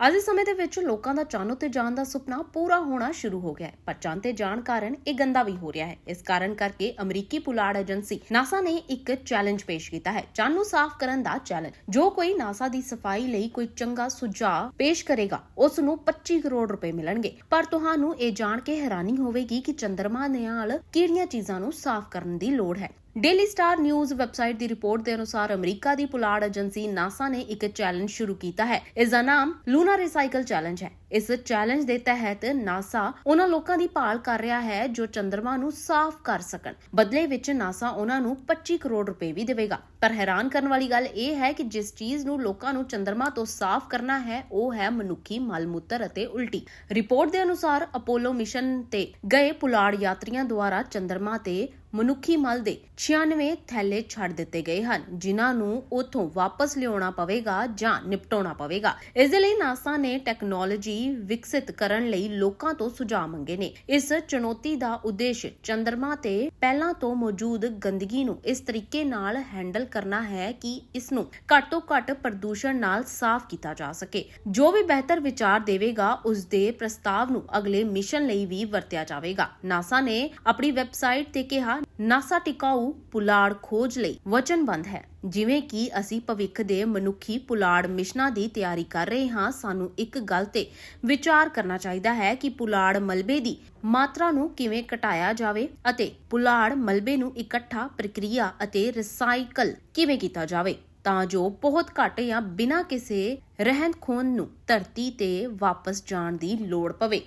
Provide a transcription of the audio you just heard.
ਅੱਜ ਦੇ ਸਮੇਂ ਦੇ ਵਿੱਚ ਲੋਕਾਂ ਦਾ ਚਾਨੋ ਤੇ ਜਾਣ ਦਾ ਸੁਪਨਾ ਪੂਰਾ ਹੋਣਾ ਸ਼ੁਰੂ ਹੋ ਗਿਆ ਹੈ, ਪਰ ਚੰਦ ਤੇ ਜਾਣ ਕਾਰਨ ਇਹ ਗੰਦਾ ਵੀ ਹੋ ਰਿਹਾ ਹੈ। ਇਸ ਕਾਰਨ ਕਰਕੇ ਅਮਰੀਕੀ ਪੁਲਾੜ ਏਜੰਸੀ ਨਾਸਾ ਨੇ ਇੱਕ ਚੈਲੰਜ ਪੇਸ਼ ਕੀਤਾ ਹੈ ਚੰਦ ਨੂੰ ਸਾਫ਼ ਕਰਨ ਦਾ ਚੈਲੰਜ। ਜੋ ਕੋਈ ਨਾਸਾ ਦੀ ਸਫ਼ਾਈ ਲਈ ਕੋਈ ਚੰਗਾ ਸੁਝਾਅ ਪੇਸ਼ ਕਰੇਗਾ ਉਸ ਨੂੰ 25 ਕਰੋੜ ਰੁਪਏ ਮਿਲਣਗੇ। ਪਰ ਤੁਹਾਨੂੰ ਇਹ ਜਾਣ ਕੇ ਹੈਰਾਨੀ ਹੋਵੇਗੀ ਕਿ ਚੰਦਰਮਾ ਨਾਲ ਕਿਹੜੀਆਂ ਚੀਜ਼ਾਂ ਨੂੰ ਸਾਫ਼ ਕਰਨ ਦੀ ਲੋੜ ਹੈ। ਡੇਲੀ ਸਟਾਰ ਨਿਊਜ਼ ਵੈਬਸਾਈਟ ਦੀ ਰਿਪੋਰਟ ਦੇ ਅਨੁਸਾਰ ਅਮਰੀਕਾ ਦੀ ਪੁਲਾੜ ਏਜੰਸੀ ਨਾਸਾ ਨੇ ਇੱਕ ਚੈਲੰਜ ਸ਼ੁਰੂ ਕੀਤਾ ਹੈ। ਇਸ ਦਾ ਨਾਮ ਲੂਨਾ ਰੀਸਾਈਕਲ ਚੈਲੰਜ ਹੈ। ਇਸ ਚੈਲੰਜ ਦੇ ਤਹਿਤ ਨਾਸਾ ਉਹਨਾਂ ਲੋਕਾਂ ਦੀ ਭਾਲ ਕਰ ਰਿਹਾ ਹੈ ਜੋ ਚੰਦਰਮਾ ਨੂੰ ਸਾਫ਼ ਕਰ ਸਕਣ। ਬਦਲੇ ਵਿੱਚ ਨਾਸਾ ਉਹਨਾਂ ਨੂੰ 25 ਕਰੋੜ ਰੁਪਏ ਵੀ ਦੇਵੇਗਾ। ਪਰ ਹੈਰਾਨ ਕਰਨ ਵਾਲੀ ਗੱਲ ਇਹ ਹੈ ਕਿ ਜਿਸ ਚੀਜ਼ ਨੂੰ ਲੋਕਾਂ ਨੂੰ ਚੰਦਰਮਾ ਤੋਂ ਸਾਫ਼ ਕਰਨਾ ਹੈ, ਉਹ ਹੈ ਮਨੁੱਖੀ ਮਲ ਅਤੇ ਉਲਟੀ। ਰਿਪੋਰਟ ਦੇ ਅਨੁਸਾਰ ਅਪੋਲੋ ਮਿਸ਼ਨ ਤੇ ਗਏ ਪੁਲਾੜ ਯਾਤਰੀਆਂ ਦੁਆਰਾ ਚੰਦਰਮਾ ਤੇ ਮਨੁੱਖੀ ਮਲ ਦੇ 96 ਥੈਲੇ ਛੱਡ ਦਿੱਤੇ ਗਏ ਹਨ, ਜਿਨ੍ਹਾਂ ਨੂੰ ਉਥੋਂ ਵਾਪਸ ਲਿਆਉਣਾ ਪਵੇਗਾ ਜਾਂ ਨਿਪਟਾਉਣਾ ਪਵੇਗਾ। ਇਸ ਦੇ ਲਈ ਨਾਸਾ ਨੇ ਟੈਕਨੋਲੋਜੀ ਵਿਕਸਿਤ ਕਰਨ ਲਈ ਲੋਕਾਂ ਤੋਂ ਸੁਝਾਅ ਮੰਗੇ ਨੇ। ਇਸ ਚੁਣੌਤੀ ਦਾ ਉਦੇਸ਼ ਚੰਦਰਮਾ ਤੇ ਪਹਿਲਾਂ ਤੋਂ ਮੌਜੂਦ ਗੰਦਗੀ ਨੂੰ ਇਸ ਤਰੀਕੇ ਨਾਲ ਹੈਂਡਲ ਕਰਨਾ ਹੈ ਕਿ ਇਸ ਨੂੰ ਘੱਟ ਤੋਂ ਘੱਟ ਪ੍ਰਦੂਸ਼ਣ ਨਾਲ ਸਾਫ਼ ਕੀਤਾ ਜਾ ਸਕੇ। ਜੋ ਵੀ ਬਿਹਤਰ ਵਿਚਾਰ ਦੇਵੇਗਾ, ਉਸ ਦੇ ਪ੍ਰਸਤਾਵ ਨੂੰ ਅਗਲੇ ਮਿਸ਼ਨ ਲਈ ਵੀ ਵਰਤਿਆ ਜਾਵੇਗਾ। ਨਾਸਾ ਨੇ ਆਪਣੀ ਵੈਬਸਾਈਟ ਤੇ ਕਿਹਾ, ਨਾਸਾ ਟਿਕਾਊ ਪੁਲਾੜ ਖੋਜ ਲਈ ਵਚਨਬੰਦ ਹੈ। ਜਿਵੇਂ ਕਿ ਅਸੀਂ ਭਵਿੱਖ ਦੇ ਮਨੁੱਖੀ ਪੁਲਾੜ ਮਿਸ਼ਨਾਂ ਦੀ ਤਿਆਰੀ ਕਰ ਰਹੇ ਹਾਂ, ਸਾਨੂੰ ਇੱਕ ਗੱਲ ਤੇ ਵਿਚਾਰ ਕਰਨਾ ਚਾਹੀਦਾ ਹੈ ਕਿ ਪੁਲਾੜ ਮਲਬੇ ਦੀ ਮਾਤਰਾ ਨੂੰ ਕਿਵੇਂ ਘਟਾਇਆ ਜਾਵੇ ਅਤੇ ਪੁਲਾੜ ਮਲਬੇ ਨੂੰ ਇਕੱਠਾ ਪ੍ਰਕਿਰਿਆ ਅਤੇ ਰੀਸਾਈਕਲ ਕਿਵੇਂ ਕੀਤਾ ਜਾਵੇ ਤਾਂ ਜੋ ਬਹੁਤ ਘੱਟ ਜਾਂ ਬਿਨਾਂ ਕਿਸੇ ਰਹਿੰਦ ਖੂੰਹਦ ਨੂੰ ਧਰਤੀ ਤੇ ਵਾਪਸ ਜਾਣ ਦੀ ਲੋੜ ਪਵੇ।